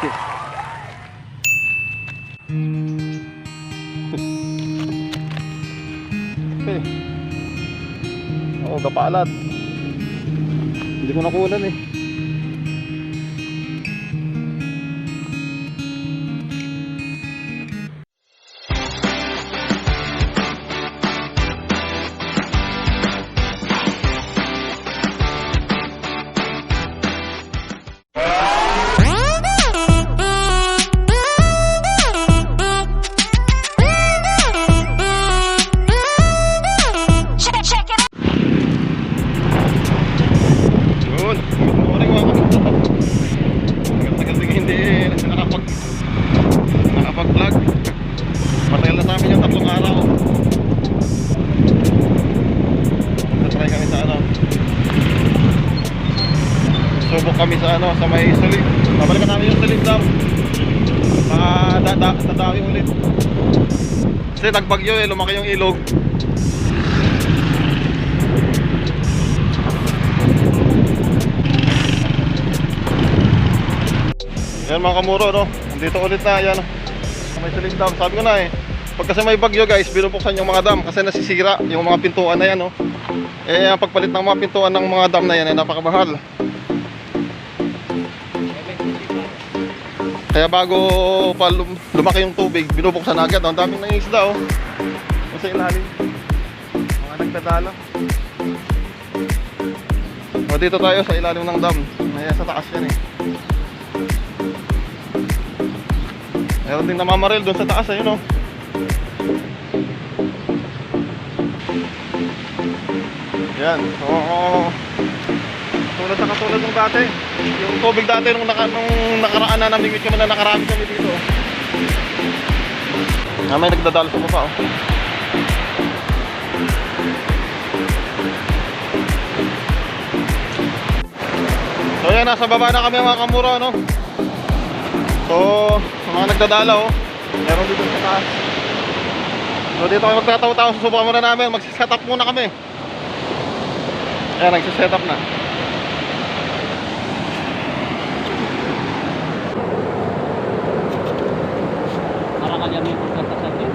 okay. Oo, kapalad. Hindi ko nakunan eh. Ano, sa may sulit. Babalikan namin yung sulit daw. Madada, dadawi ulit. Kasi nagbagyo eh, lumaki yung ilog. Yan mga kamuro, no? Nandito ulit na, yan. May siling dam. Sabi ko na eh, pag kasi may bagyo guys, binubuksan yung mga dam kasi nasisira yung mga pintuan na yan, no? Eh, ang pagpalit ng mga pintuan ng mga dam na yan ay napakamahal. Kaya bago pa lum- lumaki yung tubig, binubuksan na agad. Ang daming nangisda, oh. Sa ilalim. Mga nagdadala. O, dito tayo sa ilalim ng dam. Ayan, sa taas yan eh. Meron din namamaril doon sa taas, ayun oh. Yan, oo. Tulad na katulad ng dati. Yung tubig dati nung, naka, nung nakaraan na namingwit kami na nakarami kami dito. Ah, may nagdadalo sa baba oh. So yan, nasa baba na kami mga kamuro, no? So, mga nagdadala, oh. Meron dito sa taas. So dito kami magtataw-taw, susubukan muna namin. Magsiset up muna kami. Ayan, nagsiset up na. Para kanya may pagkatasan din.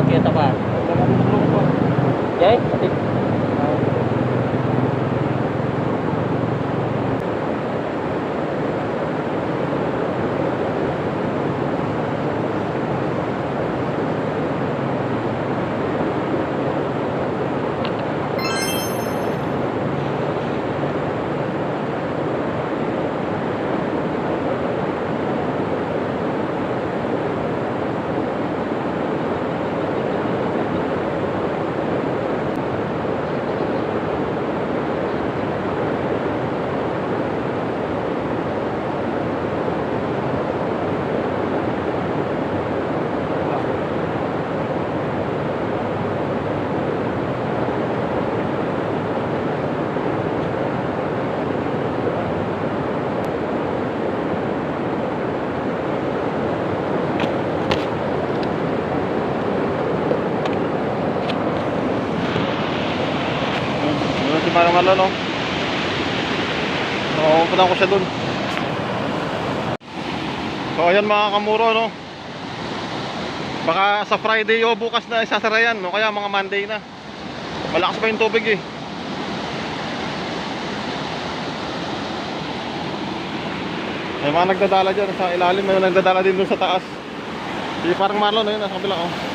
Yan ang kita pa. Si Parang Marlon, no? Pupunta ko siya dun. So, ayan mga kamuro, no? Baka sa Friday o bukas na isasara yan, no? Kaya mga Monday na. Malakas pa yung tubig, eh. May mga nagdadala dyan sa ilalim, may nagdadala din dun sa taas. Si Parang Marlon, no? Yun, nasa kabila, oh.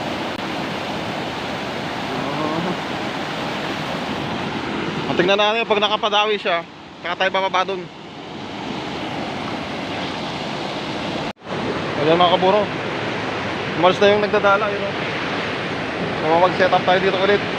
Tingnan natin pag nakapadawi siya, saka tayo bababa dun. Ayan mga kaburo. Umalis na yung nagdadala, yun. So mag-set up tayo dito ulit.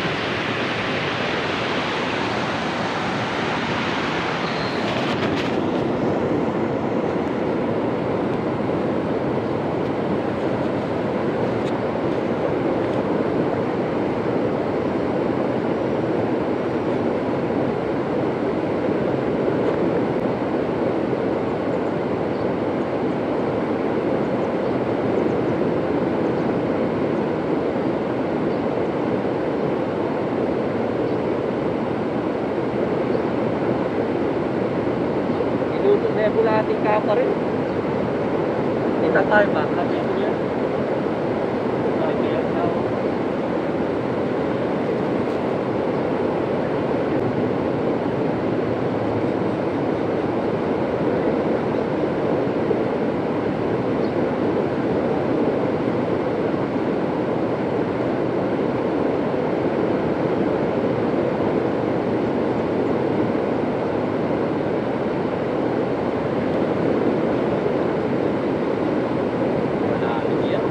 Kaya bulating ka pa. Kita tayo ba? Sabi ko yan. Ay, kaya tao. Manalo yan.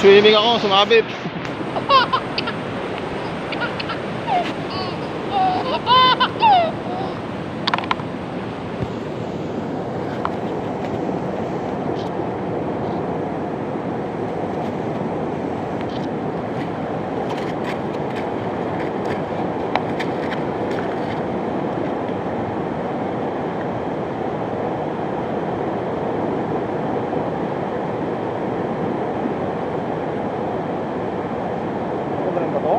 Magsuswimming ako, sumabit. Ano ba rin ba to?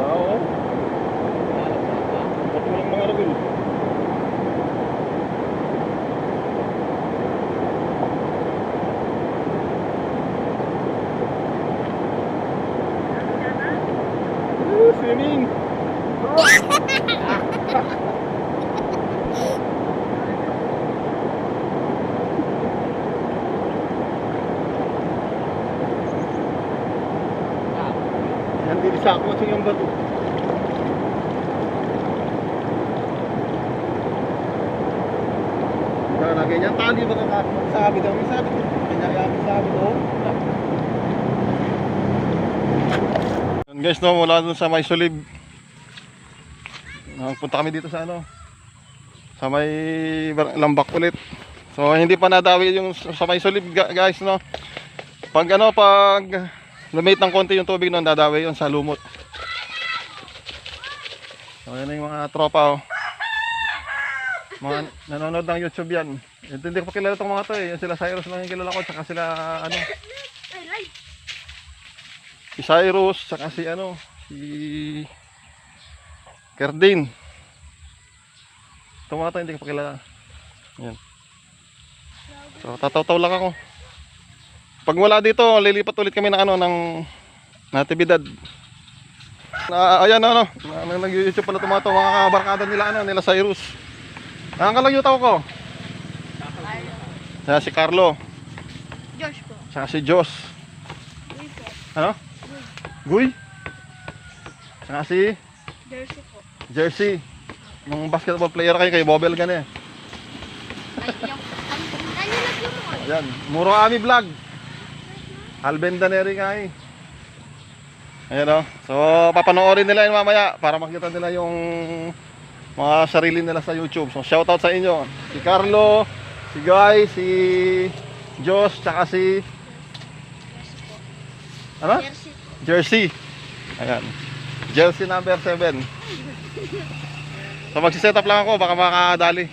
Oo. Ba't walang mga ragul? Woo, Swimming! Yan din sa ako sa yung bato. Kaya ganyan tali ba ka sabi daw may sabi ko. Kanya yung sabi ko. Guys no mula dun sa may sulib. Nagpunta kami dito sa ano sa may lambak ulit. So hindi pa nadawi yung sa may sulib guys no. Pag ano pag lumit ng konti yung tubig noon dadawi yun sa lumot. So yan yung mga tropa oh. Mga nanonood ng YouTube yan. Ito, hindi ko pa kilala itong mga to eh. Yung sila Cyrus lang yung kilala ko. Tsaka sila ano. Si Cyrus. Tsaka si ano. Si Kerdin. Itong mga to hindi ko pa kilala. Yan. So tataw-taw lang ako. Pag wala dito, lilipat ulit kami ng ano ng natibidad. Na, ayan ano, na, nag-YouTube pala itong mga kabarkada nila ano, nila Cyrus. Nakakalang tao ko. Saka si Carlo. Josh po. Saka si Jos. Ano? Guy. Saka si Jersey po. Jersey. Nung basketball player kayo kay Bobel gan. Ay, yung... Na yung mo? Ayan. Muro Ami Vlog. Alben Daneri nga eh. Ayan o. So, papanoorin nila yun mamaya para makita nila yung mga sarili nila sa YouTube. So, shoutout sa inyo. Si Carlo, si Guy, si Jos, tsaka si... Ano? Jersey. Ayan. Jersey number 7. So magsiset up lang ako, baka makakadali.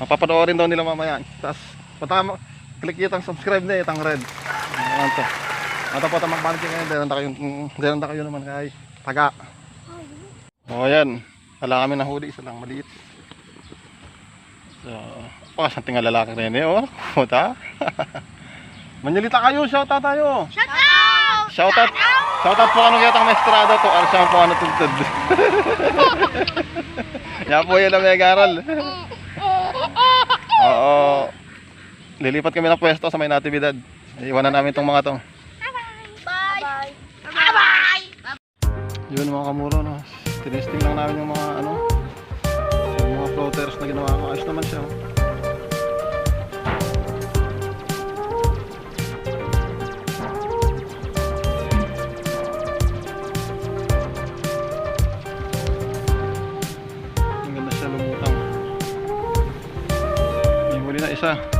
Mapapanoorin daw nila mamaya. Tapos, punta mo, click nyo itong subscribe na itang red. Ayan to. Ito po, tamang balik kayo. Dahil kayo, dahil kayo naman kay taga. O, ayan. Wala kami na huli, isa lang maliit. So, pakas ang tinga lalaki rin eh, oh. Puta. Manilita kayo, shoutout tayo. Shout out! Shoutout. Shoutout po ano kaya may estrada to. Ano siya po ano tugtod. Yan po yan ang may garal. Oo. Lilipat kami ng pwesto sa may natividad. Iwanan namin tong mga to. Bye! Bye! Yun mga kamuro no. Tinesting lang namin yung mga ano floaters na ginawa ko. Ayos naman siya. oh. Ang ganda siya lumutang. May huli na isa.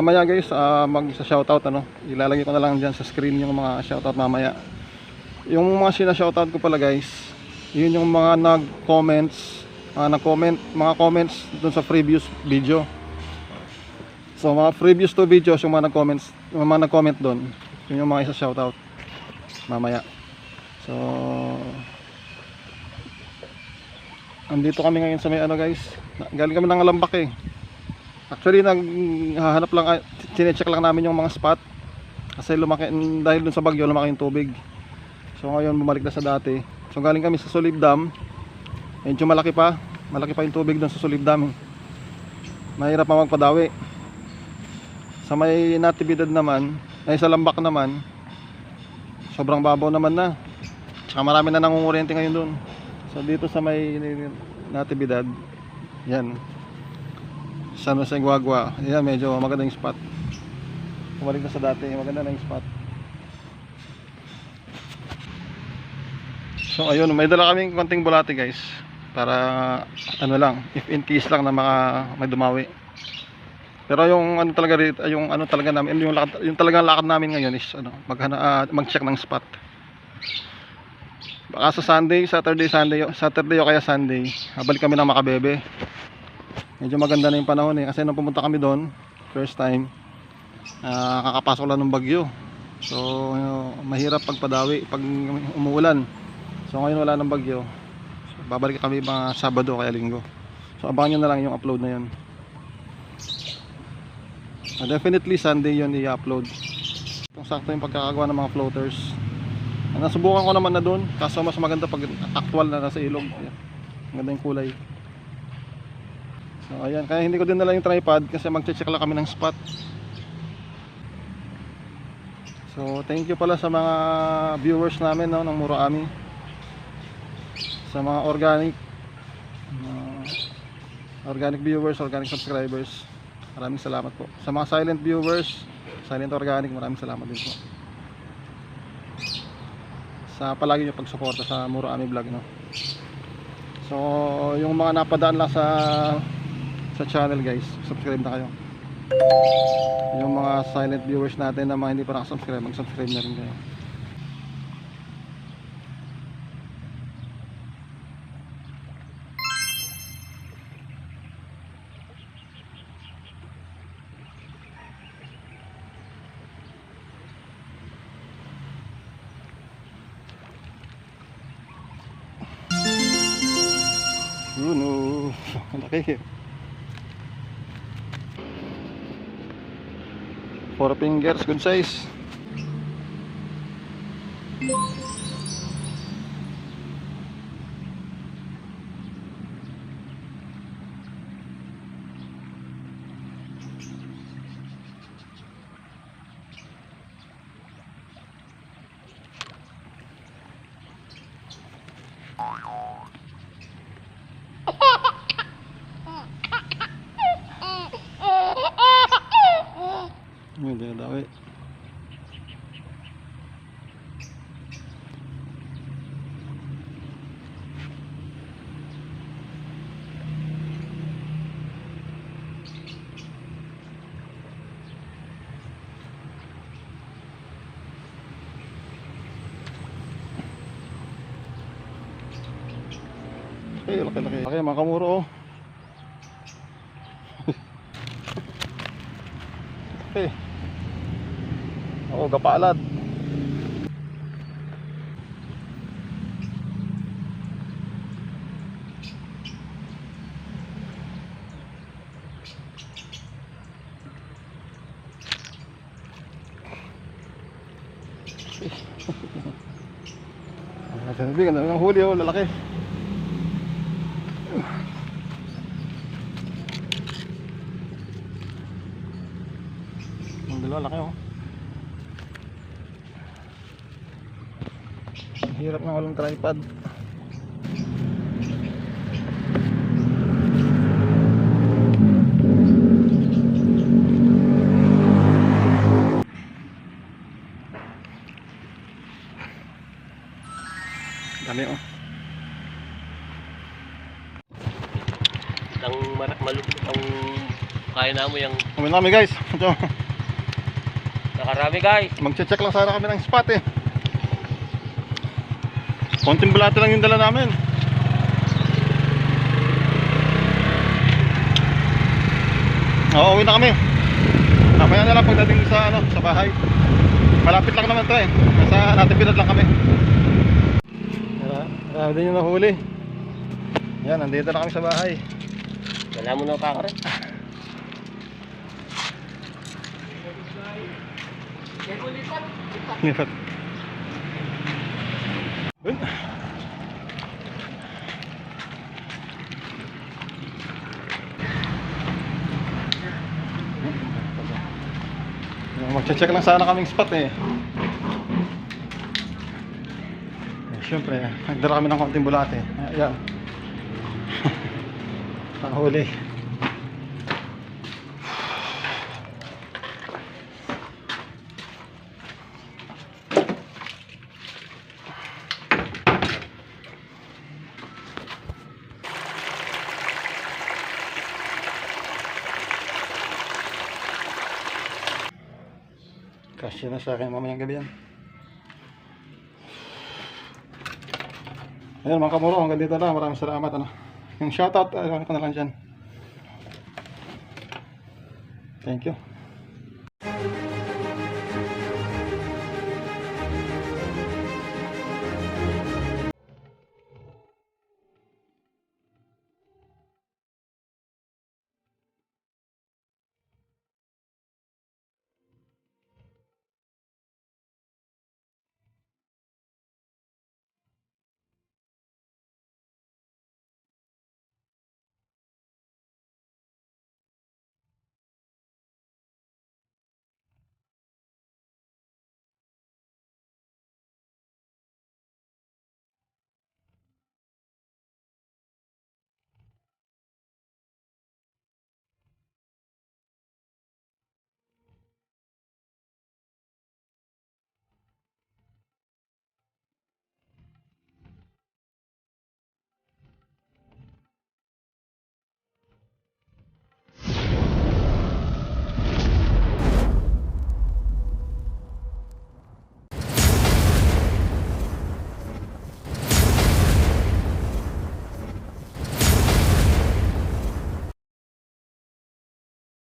Mamaya guys, ah, mag shoutout ano, ilalagay ko na lang diyan sa screen yung mga shoutout mamaya. Yung mga sina shoutout ko pala guys, yun yung mga nag-comments, mga nag-comment, mga comments dun sa previous video. So, mga previous two videos yung mga nag-comments, yung mga nag-comment doon, yun yung mga isa shoutout mamaya. So, andito kami ngayon sa may ano guys, galing kami ng Alambak eh. Actually, naghahanap lang, chinecheck lang namin yung mga spot. Kasi lumaki, dahil dun sa bagyo, lumaki yung tubig. So ngayon, bumalik na sa dati. So galing kami sa Solid Dam. Medyo malaki pa. Malaki pa yung tubig dun sa Solid Dam. Mahirap pa magpadawi. Sa may natibidad naman, ay sa lambak naman, sobrang babaw naman na. Tsaka marami na nangunguryente ngayon dun. So dito sa may natibidad, yan, San Jose Guagua. Yan, medyo maganda yung spot. Bumalik na sa dati, maganda na yung spot. So ayun, may dala kaming konting bulate guys. Para ano lang, if in case lang na maka, may dumawi. Pero yung ano talaga rito, yung ano talaga namin, yung lakad, yung talagang lakad namin ngayon is ano, maghana, ah, mag-check ng spot. Baka sa Sunday, Saturday, Sunday, Saturday o kaya Sunday, habalik kami ng Makabebe. Medyo maganda na yung panahon eh. Kasi nung pumunta kami doon, first time, ah, kakapasok lang ng bagyo. So, ano, mahirap pagpadawi pag umuulan. So, ngayon wala ng bagyo. So, babalik kami mga Sabado kaya Linggo. So, abangan nyo na lang yung upload na yun. Ah, definitely Sunday yun i-upload. Kung sakto yung pagkakagawa ng mga floaters. Ah, nasubukan ko naman na doon. Kaso mas maganda pag actual na nasa ilog. Maganda yung kulay. So ayan, kaya hindi ko din dala yung tripod kasi magche-check lang kami ng spot. So thank you pala sa mga viewers namin no, ng Muraami. Sa mga organic uh, organic viewers, organic subscribers. Maraming salamat po. Sa mga silent viewers, silent organic, maraming salamat din po. Sa palagi niyo pagsuporta sa Muraami vlog no. So, yung mga napadaan lang sa sa channel guys, subscribe na kayo. Yung mga silent viewers natin na mga hindi pa nakasubscribe, mag-subscribe na rin kayo. Oh, laki. Four fingers, good size. may dinadawi eh. Ay, laki-laki. Laki, laki. laki oh. Oo, gapalad. Ah, Sabi, ganda ng huli oh, lalaki. Ang dalawa laki oh. Ang Hirap na walang tripod. Dami oh. Ang malupit ang kaya na mo yung Kami na kami guys. Ito. nakarami guys. Magche-check lang sana kami ng spot eh. Konting bulate lang yung dala namin. Oo, uwi na kami. Mamaya na lang pagdating sa ano, sa bahay. Malapit lang naman 'to eh. Nasa natipidad lang kami. Marami din yung nahuli. Yan, nandito na kami sa bahay. Wala mo na kakarin. Lipat. Yun. Magche-check lang sana kaming spot eh. eh Siyempre, nagdala kami ng konting bulate. Ayan. Nahuli. Na sa akin mamayang gabi yan. Ayan mga kamuro, hanggang dito lang. Maraming salamat. Ano. Yung shoutout, ano ko na lang dyan. Thank you.